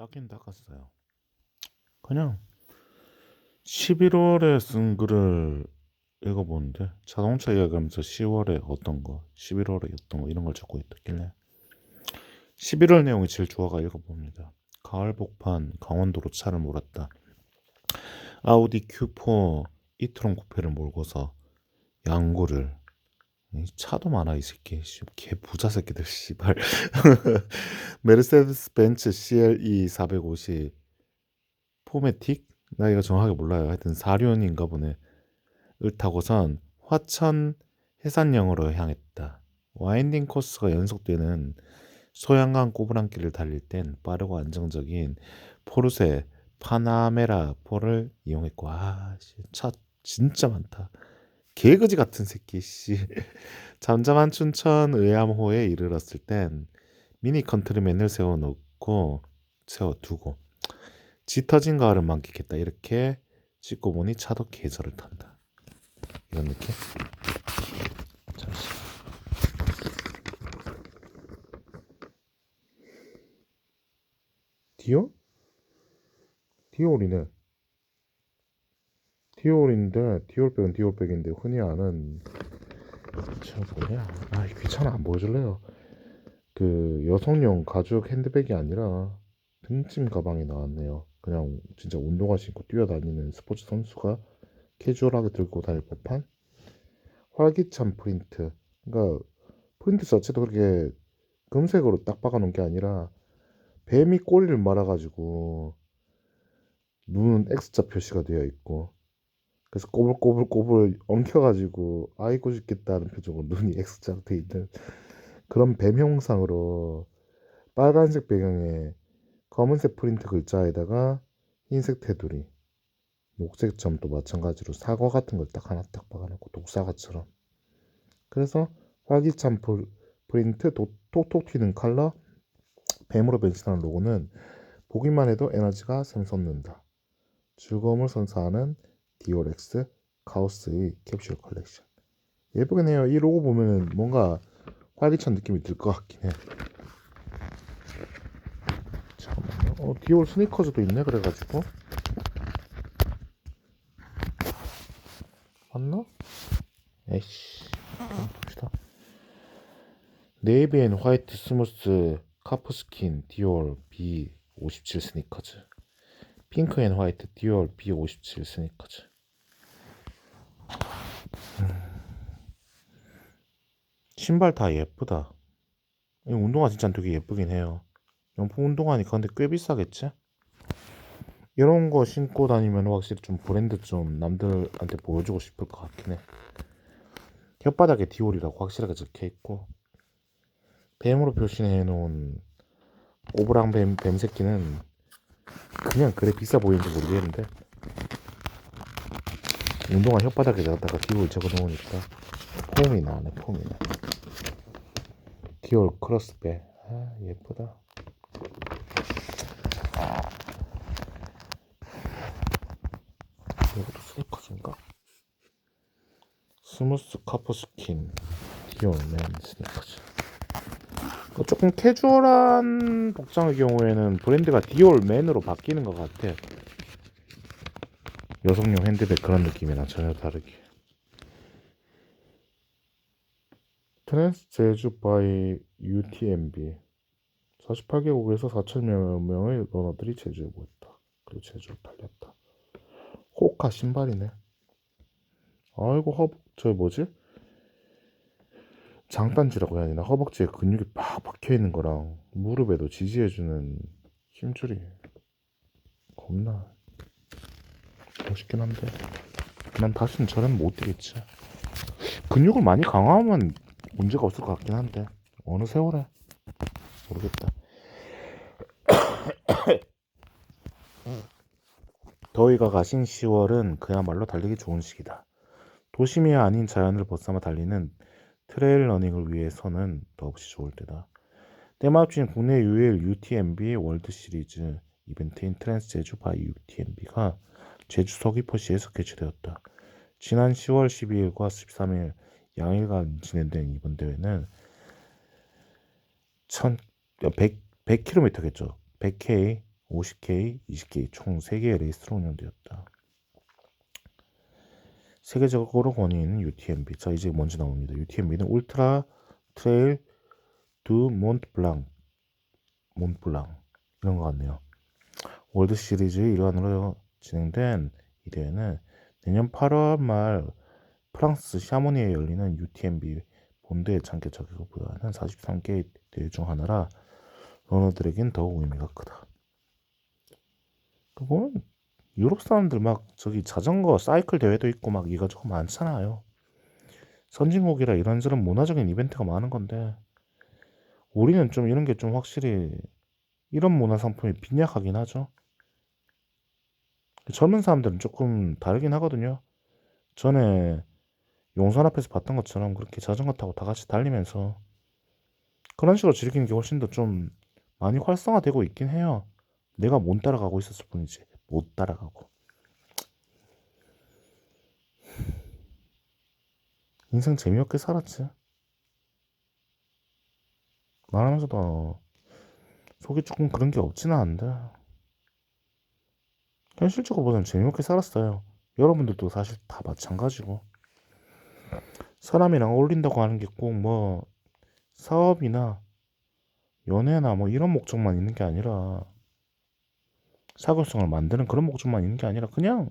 닦긴 닦았어요. 그냥 11월에 쓴 글을 읽어보는데 자동차 이야기하면서 10월에 어떤 거, 11월에 어떤 거 이런 걸 적고 있길래 11월 내용이 제일 좋아가 읽어봅니다. 가을 복판 강원도로 차를 몰았다. 아우디 Q4 이트론 쿠페를 몰고서 양구를 이 차도 많아 이 새끼. 씨, 개 부자 새끼들 씨발. 메르세데스 벤츠 CLE 450 포메틱? 나 이거 정확하게 몰라요. 하여튼 사륜인가 보네. 을 타고선 화천 해산령으로 향했다. 와인딩 코스가 연속되는 소양강 꼬부랑길을 달릴 땐 빠르고 안정적인 포르쉐 파나메라 4를 이용했고 아차 진짜 많다 개그지 같은 새끼 씨. 잠잠한 춘천 의암호에 이르렀을 땐 미니 컨트리맨을 세워놓고 세워두고 짙어진 가을을 만끽했다. 이렇게 찍고 보니 차도 계절을 탄다. 이런 느낌? 잠시 디올? 디올이네 디올인데 디올백은 디올백인데 흔히 아는 저 뭐냐? 아 귀찮아. 안 보여줄래요? 그 여성용 가죽 핸드백이 아니라 등짐 가방이 나왔네요. 그냥 진짜 운동화 신고 뛰어다니는 스포츠 선수가 캐주얼하게 들고 다닐 법한 활기찬 프린트. 그러니까 프린트 자체도 그렇게 금색으로 딱 박아놓은 게 아니라 뱀이 꼬리를 말아가지고 눈은 X자 표시가 되어 있고 그래서 꼬불꼬불꼬불 엉켜가지고 아이고 죽겠다는 표정으로 눈이 X자로 돼 있는 그런 뱀 형상으로 빨간색 배경에 검은색 프린트 글자에다가 흰색 테두리 녹색 점도 마찬가지로 사과 같은 걸 딱 하나 딱 박아놓고 독사과처럼. 그래서 활기찬 프- 프린트 도- 톡톡 튀는 컬러 뱀으로 변신하는 로고는 보기만 해도 에너지가 샘솟는다. 즐거움을 선사하는 디오렉스 카오스의 캡슐 컬렉션. 예쁘긴 해요. 이 로고 보면은 뭔가 활기찬 느낌이 들 것 같긴 해. 잠깐만요. 어 디올 스니커즈도 있네 그래가지고. 맞나? 에이씨. 봅시다. 네이비 앤 화이트 스무스 카프스킨 디올 B57 스니커즈. 핑크 앤 화이트 디올 B57 스니커즈 신발 다 예쁘다. 이 운동화 진짜 되게 예쁘긴 해요. 명품 운동화니까 근데 꽤 비싸겠지? 이런 거 신고 다니면 확실히 좀 브랜드 좀 남들한테 보여주고 싶을 것 같긴 해. 혓바닥에 디올이라고 확실하게 적혀 있고. 뱀으로 표시해 놓은 오브랑 뱀, 뱀 새끼는 그냥 그래 비싸 보이는지 모르겠는데. 운동화 혓바닥에 다가 디올 적어 놓으니까 폼이 나네 폼이 나 디올 크로스백. 아 예쁘다. 이것도 스니커즈인가? 스무스 카프스킨. 디올 맨 스니커즈. 그 조금 캐주얼한 복장의 경우에는 브랜드가 디올 맨으로 바뀌는 것 같아. 여성용 핸드백 그런 느낌이랑 전혀 다르게 트랜스 제주 바이 UTMB 48개국에서 4천여 명의 러너들이 제주에 모였다. 그리고 제주로 달렸다. 호카 신발이네. 아이고 허벅 저 뭐지? 장단지라고 해야 되나? 허벅지에 근육이 팍 박혀 있는 거랑 무릎에도 지지해주는 힘줄이 겁나 멋있긴 한데. 난 다시는 저런 못 뛰겠지. 근육을 많이 강화하면 문제가 없을 것 같긴 한데 어느 세월에 모르겠다 더위가 가신 10월은 그야말로 달리기 좋은 시기다 도심이 아닌 자연을 벗삼아 달리는 트레일 러닝을 위해서는 더없이 좋을 때다. 때마침 국내 유일 UTMB 월드 시리즈 이벤트인 트랜스 제주 바이 UTMB가 제주 서귀포시에서 개최되었다. 지난 10월 12일과 13일 양일간 진행된 이번 대회는 1000, 100, 100km겠죠. 100K, 50K, 20K 총 3개의 레이스로 운영되었다. 세계적으로 권위 있는 UTMB. 자, 이제 먼저 나옵니다. UTMB는 울트라 트레일 두 몬트블랑 몬블랑 이런 것 같네요. 월드 시리즈의 일환으로 진행된 이 대회는 내년 8월 말 프랑스 샤모니에 열리는 UTMB 본대의 참가 자격을 부여하는 43개 대회 중 하나라 러너들에겐 더욱 의미가 크다. 그 보면 유럽 사람들 막 저기 자전거 사이클 대회도 있고 막 이거저거 많잖아요. 선진국이라 이런저런 문화적인 이벤트가 많은 건데 우리는 좀 이런 게 좀 확실히 이런 문화 상품이 빈약하긴 하죠. 젊은 사람들은 조금 다르긴 하거든요. 전에 용산 앞에서 봤던 것처럼 그렇게 자전거 타고 다 같이 달리면서 그런 식으로 즐기는 게 훨씬 더 좀 많이 활성화되고 있긴 해요. 내가 못 따라가고 있었을 뿐이지. 못 따라가고. 인생 재미없게 살았지. 말하면서도 속이 조금 그런 게 없지는 않은데 현실적으로 보면 재미없게 살았어요. 여러분들도 사실 다 마찬가지고 사람이랑 어울린다고 하는 게 꼭 뭐 사업이나 연애나 뭐 이런 목적만 있는 게 아니라 사교성을 만드는 그런 목적만 있는 게 아니라 그냥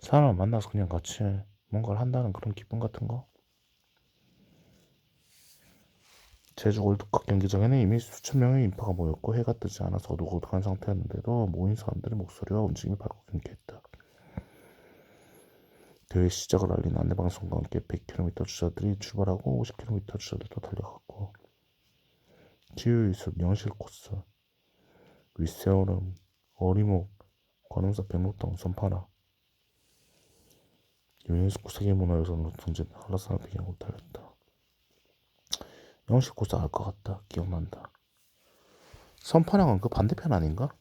사람을 만나서 그냥 같이 뭔가를 한다는 그런 기분 같은 거. 제주 월드컵 경기장에는 이미 수천 명의 인파가 모였고 해가 뜨지 않아서 어둑어둑한 상태였는데도 모인 사람들의 목소리와 움직임이 밝고 경쾌했다. 대회 시작을 알린 안내방송과 함께 100km 주자들이 출발하고 50km 주자들도 달려갔고 지유이습 영실 코스 윗세얼음 어리목 관음사 백록당 선파나 유네스코 세계문화유산으로 등재된 한라산을 배경으로 달렸다. 영식 코스 알 것 같다. 기억난다. 선파랑은 그 반대편 아닌가?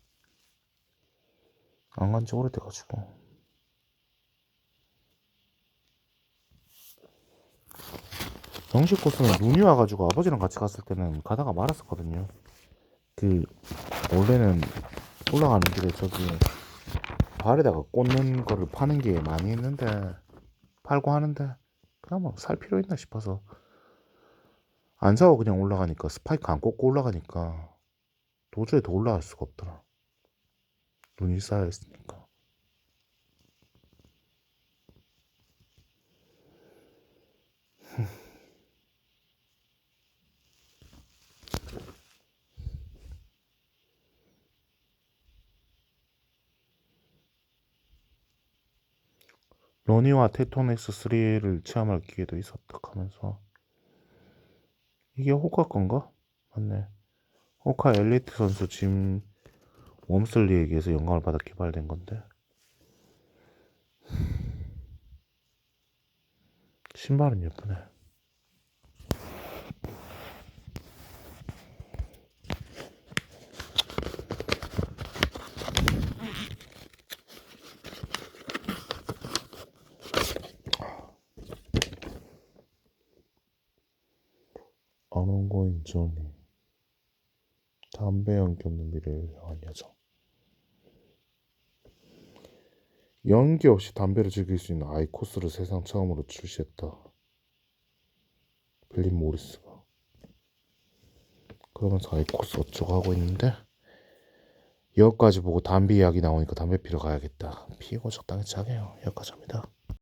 안 간지 오래돼가지고. 영식 코스는 눈이 와가지고 아버지랑 같이 갔을 때는 가다가 말았었거든요. 그 원래는 올라가는 길에 저기 발에다가 꽂는 거를 파는 게 많이 있는데 팔고 하는데 그냥 뭐살 필요 있나 싶어서 안 사고 그냥 올라가니까 스파이크 안 꽂고 올라가니까 도저히 더 올라갈 수가 없더라. 눈이 쌓여 있으니까. 로니와 테토넥스 3를 체험할 기회도 있었다 하면서 이게 호카 건가? 맞네. 호카 엘리트 선수 짐 웜슬리에게서 영감을 받아 개발된 건데 신발은 예쁘네. 언원고인 조니 담배 연기 없는 미래를 향한 여정 연기 없이 담배를 즐길 수 있는 아이 코스를 세상 처음으로 출시했다. 빌린 모리스가 그러면서 아이 코스 어쩌고 하고 있는데 여기까지 보고 담배 이야기 나오니까 담배 피러 가야겠다. 피고 적당히 자게요. 여기까지 합니다.